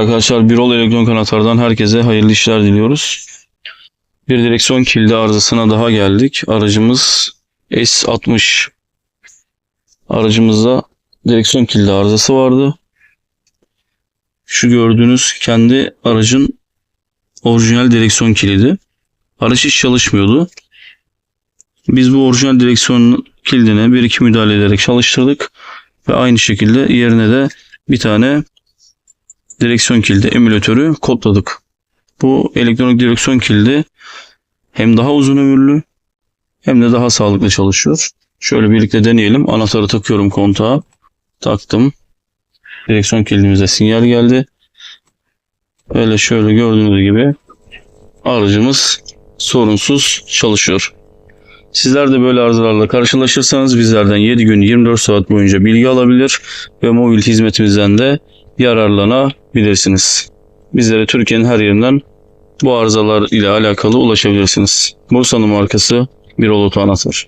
Arkadaşlar Birol Elektron Kanatlar'dan herkese hayırlı işler diliyoruz. Bir direksiyon kilidi arızasına daha geldik. Aracımız S60. Aracımızda direksiyon kilidi arızası vardı. Şu gördüğünüz kendi aracın orijinal direksiyon kilidi. Araç hiç çalışmıyordu. Biz bu orijinal direksiyon kilidine bir iki müdahale ederek çalıştırdık. Ve aynı şekilde yerine de bir tane direksiyon kilidi emülatörü kodladık. Bu elektronik direksiyon kilidi hem daha uzun ömürlü hem de daha sağlıklı çalışıyor. Şöyle birlikte deneyelim. Anahtarı takıyorum kontağa. Taktım. Direksiyon kilidimize sinyal geldi. Böyle şöyle gördüğünüz gibi aracımız sorunsuz çalışıyor. Sizler de böyle arızalarla karşılaşırsanız bizlerden 7 gün 24 saat boyunca bilgi alabilir ve mobil hizmetimizden de yararlanabilirsiniz. Bizlere Türkiye'nin her yerinden bu arızalar ile alakalı ulaşabilirsiniz. Bursa'nın markası bir Anahtar.